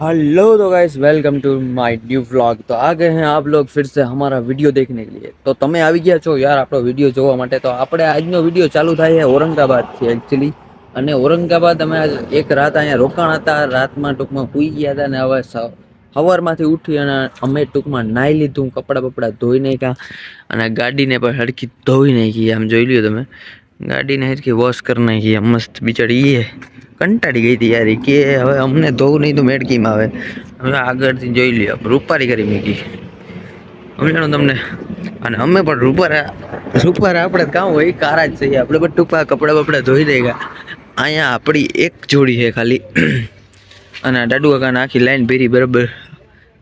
Hello तो guys welcome to my new vlog तो आ गए हैं आप लोग फिर से हमारा वीडियो देखने के लिए તો તમે આવી ગયા છો યાર આપણો વિડીયો જોવા માટે તો આપણે આજનો વિડીયો ચાલુ થાય છે ઔરંગાબાદથી એકચ્યુઅલી અને ઔરંગાબાદ અમે આજ એક રાત અહીંયા રોકાણ હતા રાતમાં ટૂંકમાં સૂઈ ગયા હતા અને હવે સ- સવારમાંથી ઉઠી અને અમે ટૂંકમાં નાહી લીધું કપડાં બપડા ધોઈ નાખ્યા અને ગાડીને પણ હરખી ધોઈ નાખી આમ જોઈ લ્યો તમે ગાડીને હરખી વોશ કરી નાખી આમ મસ્ત બિચારી એ કંટાળી ગઈ હતી યાર. કે હવે અમને ધોવું નહીં તો મેડકીમાં આવે. હવે આગળથી જોઈ લ્યો. રૂપારી કરી મૂકી. સમજાણું તમને અને અમે પણ રૂપારા રૂપારા આપણે કામ હોય, કારા જ થઈએ આપણે પણ ટૂંકા કપડાં બપડા ધોઈ દઈ ગયા. અહીંયા આપણી એક જોડી છે ખાલી. અને દાડુ કાકાને આખી લાઈન ભેરી બરાબર.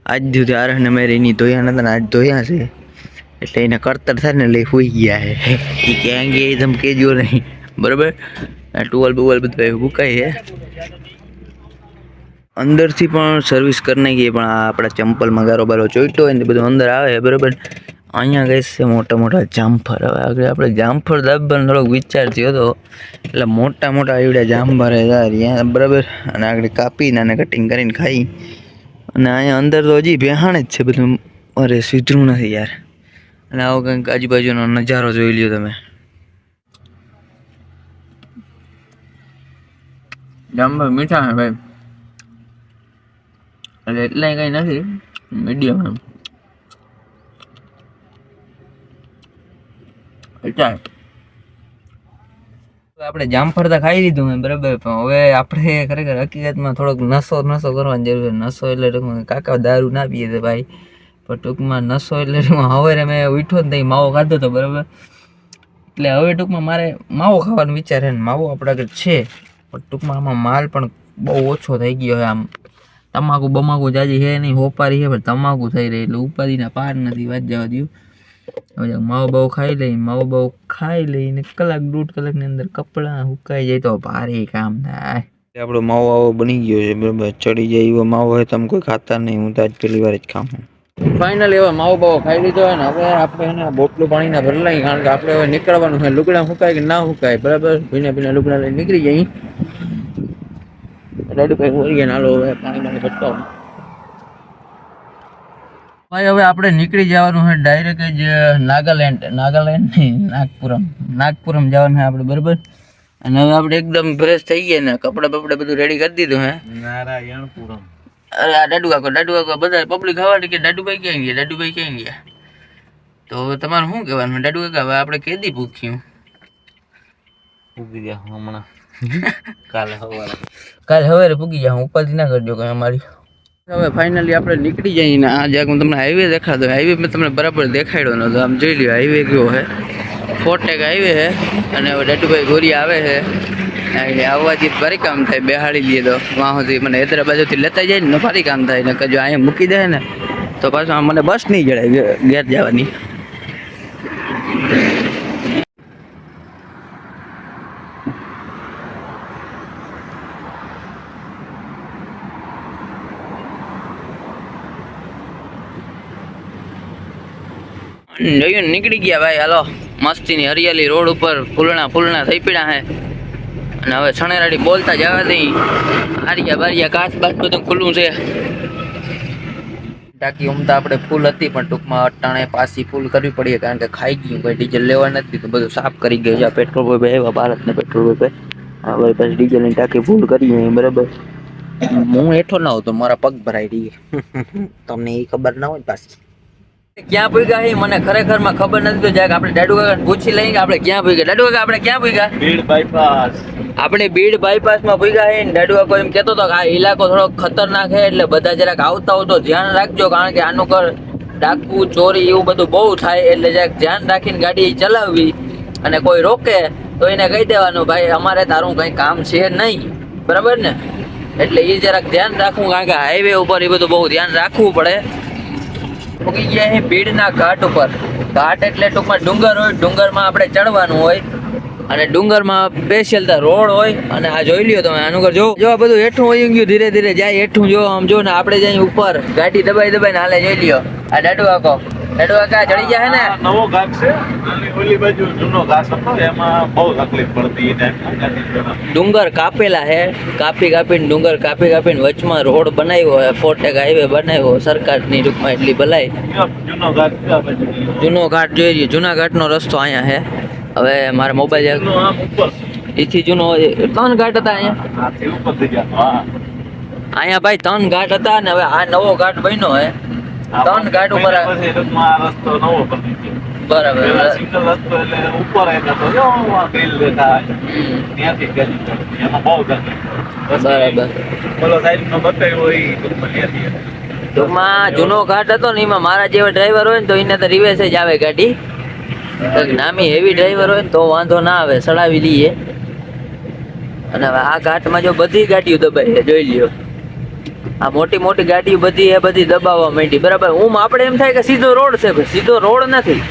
આજ સુધી આરહને મેરે એની ધોયા નતા આજ ધોયા છે. એટલે એને કરતર થાય ને એટલે હોઈ ગયા છે. એ ક્યાં ગયા તમે કહેજો નહીં. બરાબર? ટુવાલ બુવેલ બધું મુકાય છે. અંદરથી પણ સર્વિસ કરી નાખીએ, પણ આ આપણા ચંપલમાં ગારો બારો ચોઈટો હોય ને બધું અંદર આવે બરાબર? અહીંયા ગઈ છે મોટા મોટા જામફળ. હવે આગળ આપણે જામફળ દાબવાનો થોડોક વિચાર થયો હતો એટલે મોટા મોટા આવડ્યા જામફળ હતા બરાબર? અને આગળ કાપીને અને કટિંગ કરીને ખાઈ. અને અહીંયા અંદર તો હજી બેહાણ જ છે બધું. અરે, સીધરું નથી યાર. અને આવો કંઈક આજુબાજુનો નજારો જોઈ લ્યો તમે. જામફળ મીઠા છે ભાઈ. એટલે એટલાય કંઈ નથી મીડિયમ એમ. આપણે જામફળ તો ખાઈ લીધું મેં, બરાબર, પણ હવે આપણે ખરેખર હકીકતમાં થોડોક નશો નશો કરવાની જરૂર છે. નશો એટલે ટૂંકમાં કાકા દારૂ ના પીએ તો ભાઈ. પણ ટૂંકમાં નશો એટલે હવે મેં ઉઠ્યો ને નહીં, માવો ખાધો તો, બરાબર. એટલે હવે ટૂંકમાં મારે માવો ખાવાનો વિચાર છે ને, માવો આપણા આગળ છે. પણ ટૂંકમાં આમાં માલ પણ બહુ ઓછો થઈ ગયો છે આમ. તમાકુ બમાકુ જાજી છે નહીં, હોપારી છે, પણ તમાકુ થઈ રહી એટલે ઉપાધિના પાર નથી વાત જવા દઉં હવે માવો બાવો ખાઈ લઈ, માવો બહુ ખાઈ લઈને કલાક દોઢ કલાકની અંદર કપડાં સુકાઈ જાય તો ભારે કામ થાય. આપણો માવો આવો બની ગયો છે, બરાબર. ચડી જાય એવો માવો હોય તમે કોઈ ખાતા નહીં, હું તો આજ પહેલી વાર જ ખાઉં ફાઇનલી હવે માવો બાવો ખાઈ લીધો હોય ને હવે આપણે એને બોટલું પાણીના ભરલાઈ કારણ કે આપણે હવે નીકળવાનું છે. લુગડા સુકાય કે ના સુકાય બરાબર? ભીને ભીને લુગડા લઈને નીકળી જાય રેડી ભાઈ હોઈ ગયા નાલો હવે પાણી પાણી ભાઈ, હવે આપણે નીકળી જવાનું છે ડાયરેક્ટ જ નાગાલેન્ડ. નાગાલેન્ડ નહીં, નાગપુરમ. નાગપુરમ જવાનું છે આપણે, બરાબર? અને હવે આપણે એકદમ ફ્રેશ થઈ ગયા ને. કપડાં બપડા બધું રેડી કરી દીધું હે. નારાયણપુરમ. અરે આ દાદુ કાકો દાદુ કાકો બધા પબ્લિક હવા કે દાદુભાઈ ક્યાં ગયા દાદુભાઈ ક્યાં ગયા? તો તમારે શું કહેવાનું? દાદુ કાકા હવે આપણે કેદી ભૂખ્યું? પૂગી ગયા હમણાં. કાલે સવારે કાલે સવારે પૂગી ગયા ઉપાધિ ના કરજો કઈ અમારી. હવે ફાઇનલી આપણે નીકળી જઈએ ને આ જ્યાં હું તમને હાઈવે દેખાડો હાઈવે મેં તમને બરાબર દેખાડ્યો નતો આમ જોઈ લ્યો હાઈવે કયો છે ફોટેક આવી છે અને હવે ડટુભાઈ ગોરી આવે છે એટલે આવવાથી ફરી કામ થાય, બેહાડી દઈએ તો. વાહોથી મને એતરા બાજુથી લેતા જાય ને ફરી કામ થાય ને જો અહીંયા મૂકી દે ને, તો પાછું આ મને બસ નહીં જડે ઘેર જવાની. જોયું નીકળી ગયા ભાઈ, હાલો. મસ્તીની હરિયાળી રોડ ઉપર ફૂલણા ફૂલણા થઈ પડ્યા હે. અને હવે છણેરાડી બોલતા જવા દઈ. હારિયા બારિયા કાચ બાચ બધું ખુલ્લું છે. ટાંકી ઉમતા આપણે ફૂલ હતી પણ ટૂંકમાં અટાણે પાછી ફૂલ કરવી પડી કારણ કે ખાઈ ગયું કોઈ ડીઝલ લેવા નથી તો બધું સાફ કરી ગયું છે. પેટ્રોલ પંપ આવ્યા ભારતના પેટ્રોલ પંપે. હવે પછી ડીઝલની ટાંકી ફૂલ કરી અહીં બરાબર. હું હેઠો ના હોતો મારા પગ ભરાઈ રહી તમને એ ખબર ના હોય પાછી. ક્યાં ભૂગ્યા છે મને ખરેખરમાં ખબર નથી તો જાય આપણે દાડુ કાકા પૂછી લઈએ કે આપણે ક્યાં ભૂગ્યા. દાડુ કાકા આપણે ક્યાં ભૂગ્યા? ભીડ બાયપાસ આપણે બીડ બાયપાસમાં છે ને દાડુ કાકો એમ કહેતો હતો કે આ ઇલાકો થોડો ખતરનાક છે એટલે બધા જરાક આવતા હો તો ધ્યાન રાખજો કારણ કે આનું કર ડાકુ ચોરી એવું બધું બહુ થાય એટલે જરાક ધ્યાન રાખીને ગાડી ચલાવવી અને કોઈ રોકે તો એને કહી દેવાનું ભાઈ અમારે તારું કઈ કામ છે નહીં. બરાબર ને? એટલે એ જરાક ધ્યાન રાખવું કારણ કે હાઈવે ઉપર એ બધું બહુ ધ્યાન રાખવું પડે. ઉગી ગયા છે ભીડના ઘાટ ઉપર. ઘાટ એટલે ટૂંકમાં ડુંગર હોય, ડુંગરમાં આપણે ચડવાનું હોય. અને ડુંગરમાં સ્પેશિયલ રોડ હોય. અને આ જોઈ લ્યો તમે, આનું ઘર જો જો આ બધું હેઠું વયું ગયું, ધીરે ધીરે જાય હેઠું. જો આમ જો ને આપણે જાય ઉપર, ગાડી દબાઈ દબાઈને હાલે, જોઈ લ્યો. આ દાડુ આખો. હેડો કાકા ચડી ગયા ને? નવો ઘાટ છે. ઓલી બાજુ જૂનો ઘાટ હતો. એમાં બહુ તકલીફ પડતી ડુંગર કાપેલા હે. કાપી કાપીને ડુંગર કાપી કાપીને વચમાં રોડ બનાવ્યો હે. ફોટેક હાઈવે બનાવ્યો સરકારની ટૂંકમાં એટલી ભલાઈ. જૂનો ઘાટ જૂનો ઘાટ જોઈ રહ્યો જૂના ઘાટનો રસ્તો અહીંયા હે. હવે મારા મોબાઈલ એથી જૂનો ત્રણ ઘાટ હતા અહીંયા. અહીંયા ભાઈ ત્રણ ઘાટ હતા ને હવે આ નવો ઘાટ બન્યો હે. ત્રણ ઘાટ ઉપર ટૂંકમાં આ રસ્તો નવો બની ગયો. બરાબર સિંગલ રસ્તો એટલે ઉપર એક હતો જો ગ્રીલ દેખાય. ત્યાંથી ગલી ચડતી. એમાં બહુ તકલીફ બરાબર. બોલો સાહેબ નો બતાવ્યો હોય ટૂંકમાં ત્યાંથી ટૂંકમાં જૂનો ઘાટ હતો ને એમાં મારા જેવા ડ્રાઈવર હોય ને તો એને તો રિવેસ જ આવે ગાડી. નામી હેવી ડ્રાઈવર હોય ને તો વાંધો ના આવે સડાવી લઈએ અને આ ઘાટમાં જો બધી ગાડીઓ દબાઈ છે જોઈ લ્યો. આ મોટી મોટી ગાડીઓ બધી એ બધી દબાવવા માંડી. બરાબર હું આપણે એમ થાય કે સીધો રોડ છે સીધો રોડ નથી.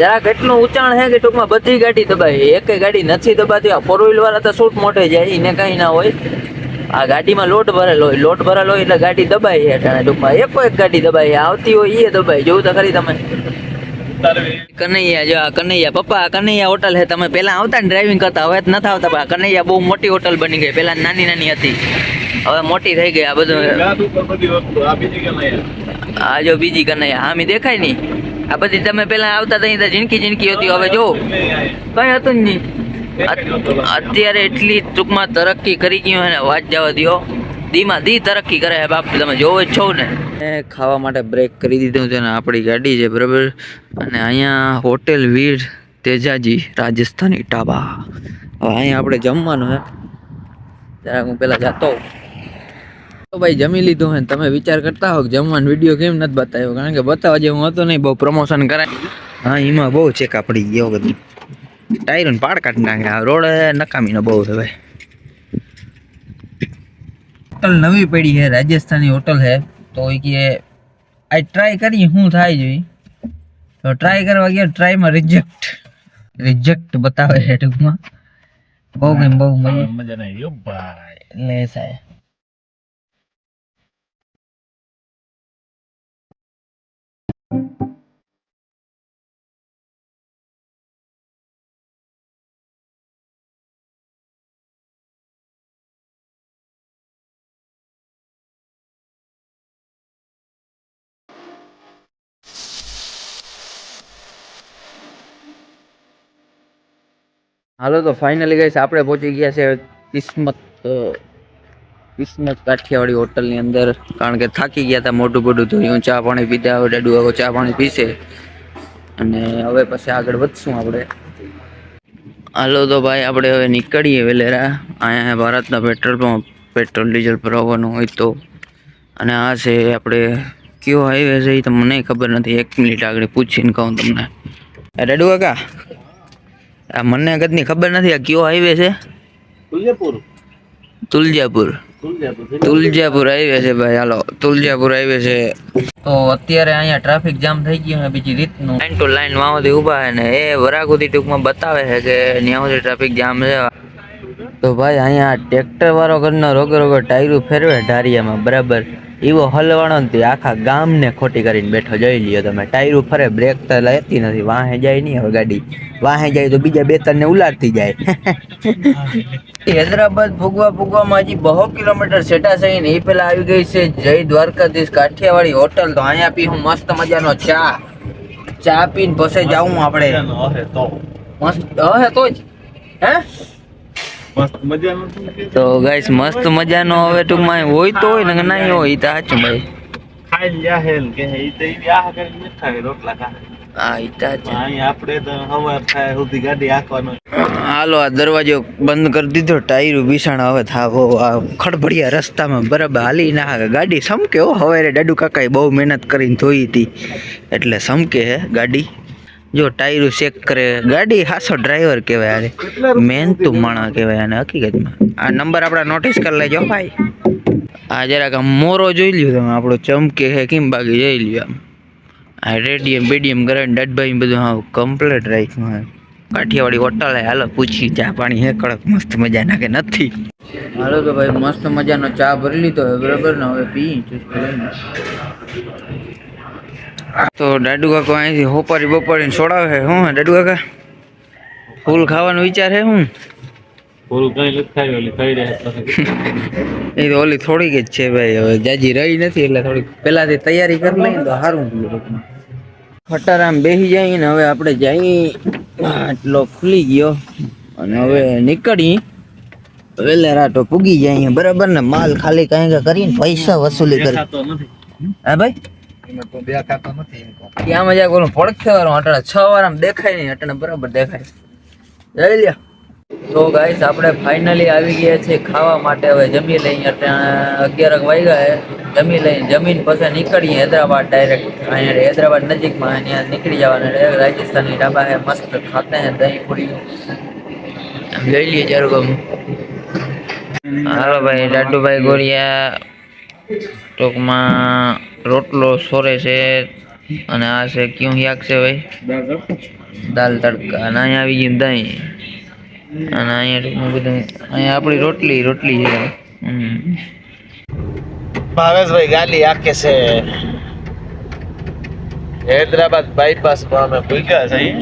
જરાક એટલું ઊંચાણ છે કે ટૂંકમાં બધી ગાડી દબાઈ એક ગાડી નથી દબાતી, આ ફોર વ્હીલ વાળા તો શૂટ મોટે જાય એને કઈ ના હોય. આ ગાડીમાં લોટ ભરેલો હોય. લોટ ભરેલો હોય એટલે ગાડી દબાઈ છે અટાણે ટૂંકમાં. એક એક ગાડી દબાઈ આવતી હોય એ દબાઈ જોવું તો ખરી તમે. કનૈયા જો, આ કનૈયા. પપ્પા, આ કનૈયા હોટલ છે. તમે પહેલા આવતા ને ડ્રાઇવિંગ કરતા. હવે નથી આવતા, પણ કનૈયા બહુ મોટી હોટલ બની ગઈ. પહેલા નાની નાની હતી. હવે મોટી થઈ ગઈ આ બધું. આ જો બીજી કનૈયા હામી દેખાય નહીં. આ બધી તમે પેલા આવતા ત્યાં જિંદગી ઝીણકી હતી હવે જો. કઈ હતું જ નહીં. અત્યારે એટલી ટૂંકમાં તરક્કી કરી ગયું અને ને વાત જવા દ્યો. દીમાં ધી તરક્કી કરે છે બાપ તમે જોવો જ છો ને. ખાવા માટે બ્રેક કરી દીધું છે ને આપણી ગાડી છે બરાબર? અને અહીંયા હોટેલ વીર તેજાજી રાજસ્થાની ટાબા હવે અહીંયા આપણે જમવાનું હે. ત્યારે હું પહેલાં જાતો હોઉં. તો ભાઈ જમી લીધું હોય તમે વિચાર કરતા હો કે જમવાનો વીડિયો કેમ નથી બતાવ્યો? કારણ કે બતાવવા જેવું હતું નહીં બહુ પ્રમોશન કરાય. હા એમાં બહુ ચેકા પડી ગયો બધું. ટાયરન પાડ કાઢી નાખે. આ રોડ નકામીનો બહુ છે ભાઈ. હોટલ નવી પડી છે રાજસ્થાની હોટલ છે તો એ કે આ ટ્રાય કરી શું થાય જોઈ તો ટ્રાય કરવા ગયા ટ્રાયમાં રિજેક્ટ રિજેક્ટ બતાવે છે ટૂંકમાં. બહુ ગમ બહુ મજા. મજા નહીં. ભાઈ. એટલે સાહેબ. હાલો તો ફાઇનલી ગઈશ આપણે પહોંચી ગયા છે કિસ્મત કિસ્મત કાઠિયાવાડી હોટલની અંદર. કારણ કે થાકી ગયા હતા મોટું મોટું ધોયું ચા પાણી પીધા, હવે ડેડુ ચા પાણી પીશે. અને હવે પછી આગળ વધશું આપણે. હાલો તો ભાઈ, આપણે હવે નીકળીએ વેલેરા. અહીંયા ભારતના પેટ્રોલ પંપ પેટ્રોલ ડીઝલ ભરાવવાનું હોય તો. અને આ છે આપણે કયો હાઈવે છે એ તો મને ખબર નથી. એક મિનિટ આગળ પૂછીને કહું તમને. રેડુ કાકા? આ મને કદની ખબર નથી આ કયો હાઈવે છે? તુલજાપુર. તુલજાપુર. તુલજાપુર હાઈવે છે ભાઈ હાલો. તુલજાપુર હાઈવે છે. તો અત્યારે અહીંયા ટ્રાફિક જામ થઈ ગયું છે બીજી રીતનું. લાઈન ટુ લાઈન વાં સુધી ઊભા છે ને એ વરાગુદી ટૂંકમાં બતાવે છે કે ત્યાં ટ્રાફિક જામ છે. તો ભાઈ અહીંયા ટ્રેક્ટર વાળો ઘરનો રોગે રોગે ટાયરું ફેરવે ઢારિયામાં બરાબર. એવો હલવાણો તે આખા ગામને ખોટી કરીને બેઠો જોઈ લ્યો તમે. ટાયરું ફરે બ્રેક તો લેતી નથી વાહે જાય નહીં હવે ગાડી. વાહે જાય તો બીજા બે ત્રણને ઉલાડતી જાય હૈદરાબાદ ભૂગવા ભૂગવામાં હજી બહુ કિલોમીટર સેટા થઈને એ પેલા આવી ગઈ છે જય દ્વારકાધીશ કાઠિયાવાડી હોટલ. તો અહીંયા પી હું મસ્ત મજાનો ચા. ચા પીને પછી જાઉં આપણે. મસ્ત હે તો જ. હે? તો ગાઈસ મસ્ત મજાનો હવે ટૂંકમાં હોય તો હોય ને નહીં હોય તો સાચું ભાઈ. ખાઈ લ્યા હેલ કે ઈ તો વ્યાહ કરી કરીને ખાય રોટલા ખા હા ઈ તો આપણે તો હવાર થાય સુધી ગાડી હાલો આ દરવાજો બંધ કરી દીધો ટાયર બિસાણ હવે થાવો આ ખડભડિયા રસ્તામાં બરાબર હાલી ના ગાડી સમકે હો હવે દાડુ કાકાએ બહુ મહેનત કરીને ધોઈ હતી. એટલે સમકે હે ગાડી. જો ટાયરું ચેક કરે ગાડી હાસો ડ્રાઈવર કહેવાય અરે મેન તું માણા કહેવાય આને હકીકતમાં. આ નંબર આપણા નોટિસ કરી લેજો ભાઈ. આ જરાક મોરો જોઈ લ્યો તમે આપણો ચમકે હે કેમ બાકી જોઈ લ્યો આમ. આ રેડિયમ બેડિયમ કરે ડડભાઈ બધું હા કમ્પ્લેટ રાખ્યું હા કાઠિયાવાડી હોટલ હે હાલો પૂછી ચા પાણી હે કડક મસ્ત મજાના કે નથી? હાલો તો ભાઈ મસ્ત મજાનો ચા ભરી લીધો હવે બરાબર ને હવે પી તો દાદુ કાકો અહીંથી હોપારી બપારીને છોડાવે છે. હું દાદુ કાકા? ફૂલ ખાવાનો વિચાર છે હું? પૂરું કઈ નથી ખાઈ ઓલી ખાઈ રહ્યા એ તો ઓલી થોડીક જ છે ભાઈ હવે જાજી રહી નથી એટલે થોડીક પહેલાથી તૈયારી કરી લઈએ તો સારું ખટારામ બેસી જઈએ ને હવે આપણે જઈ આટલો ખુલી ગયો. અને હવે નીકળી. વેલે તો પૂગી જાય બરાબર ને? માલ ખાલી કઈ કરીને પૈસા વસૂલી કરી. હા ભાઈ? વાર આમ દેખાય નહીં અટાણે બરાબર દેખાય. તો ગાઈસ આપણે ફાઇનલી આવી ગયા છે ખાવા માટે. હવે જમી લઈએ અગિયાર વાગ્યા જમી લઈને જમીન પછી નીકળીએ હૈદરાબાદ ડાયરેક્ટ હૈદરાબાદ નજીકમાં અહીંયા નીકળી જવાનું રાજસ્થાની ઢાબા હે મસ્ત ખાતે હે દહીં પૂરી લઈ લઈએ ભાઈ, દાદુભાઈ ગોરિયા. ટૂંકમાં રોટલો સોરે છે અને આ છે ક્યું યાક છે ભાઈ? દાલ તડકા. અને અહીંયા આવી ગયું દહીં. અને અહીંયા ટૂંકમાં બધું અહીંયા આપણી રોટલી રોટલી છે. હમ. ભાવેશભાઈ ગાલી આખે છે. હૈદરાબાદ બાયપાસ પર અમે ભૂગ્યા છે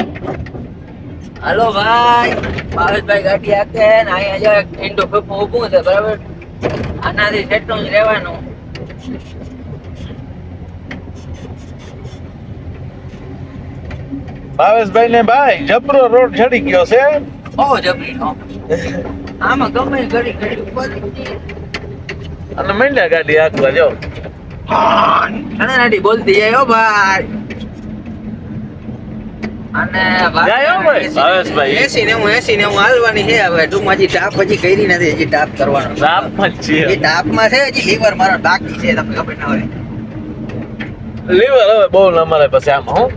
હાલો ભાઈ. ભાવેશભાઈ ગાડી આખે છે ને અહીંયા જો એક ઈંડો ઊભું છે બરાબર? આનાથી સેટું જ રહેવાનું. ભાવેશભાઈ ને ભાઈ જબરો રોડ ચડી ગયો છે. બહુ જબરી નો. આમાં ગમે ઘડી ઘડી ઉપર. અને માંડ્યા ગાડી આખવા જો નાડી બોલતી જાય ભાઈ. અને ભાઈ, એસી ને હું એસી હાલવાની છે હવે ટૂંકમાં હજી ટાપ હજી કરી નથી હજી ટાપ કરવાનો. રાપમાં જ એ છીએ ટાપમાં છે હજી લીવર મારો બાકી છે તમને ખબર ના હોય. લીવર હવે બહુ ન મળે પછી આમાં હું.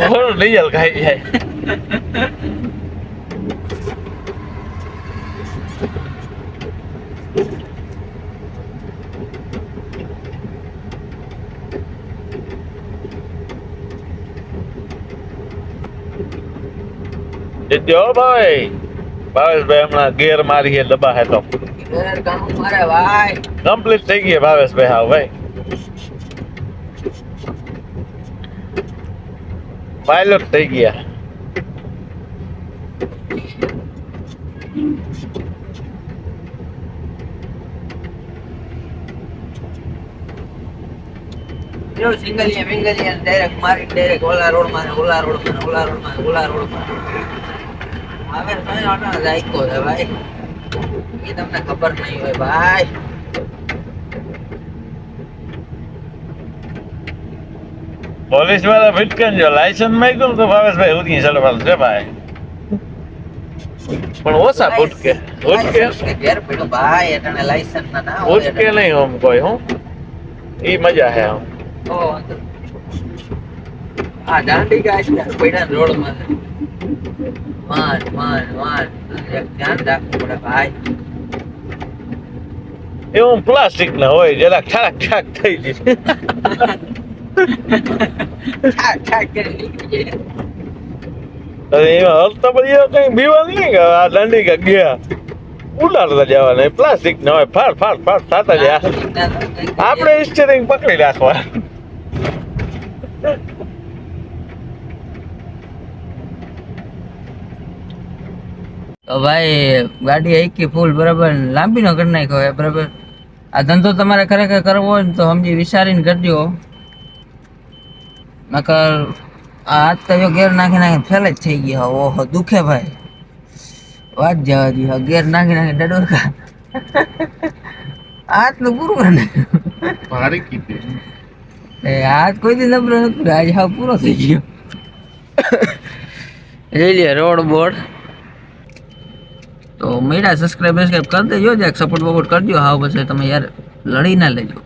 ઘણું ડીઝલ ખાઈ જાય હો ભાઈ ભાવેશભાઈ હમણાં ગેર મારી દબા હે તો કમ્પ્લીટ થઈ ગઈ ભાવેશભાઈ હા ભાઈ. પાયલોટ થઈ ગયા. મારી ડાયરેક્ટ ઓલા રોડમાં ઓલા રોડમાં ઓલા રોડમાં ઓલા રોડમાં હવે છે ભાઈ. એ તમને ખબર નહીં હોય ભાઈ. પોલીસવાળા ભટકન જો લાયસન્સ માંગ્યું તો ભાવેશભાઈ ઉદગી ચડવાનું છે ભાઈ. પણ ઓછા ભૂટકે. ભૂટકે? ભૂટકે નહીં આમ કોઈ હું. ઈ મજા હે આમ. આ દાંડી ગાય પડ્યા રોડમાં માન માન માન એક ધ્યાન રાખવું પડે ભાઈ. એવું પ્લાસ્ટિક ના હોય જરાક ઠાક ઠાક થઈ જાય. આપણે પકડી રાખવા. તો ભાઈ, ગાડી આખી ફૂલ બરાબર. લાંબી નો કરી નાખ્યો બરાબર. આ ધંધો તમારે ખરેખર કરવો હોય ને તો સમજી વિચારીને કરજો. નકર આ હાથ તો ગેર નાખી નાખી ફેલ જ થઈ ગયો. ઓહો દુખે ભાઈ. વાત જવા દી ગેર નાખી નાખી ડડોર કા નું પૂરું કરી નાખ્યું ભારે કીધી. એ આજ કોઈ દી નબળો નથી આજ હા પૂરો થઈ ગયો. લઈ લે રોડ બોર્ડ. તો મેળા સબસ્ક્રાઈબ સબસ્ક્રાઈબ કરી દેજો. જ સપોર્ટ બપોર્ટ કરજો. હા પછી તમે યાર લડી ના લેજો.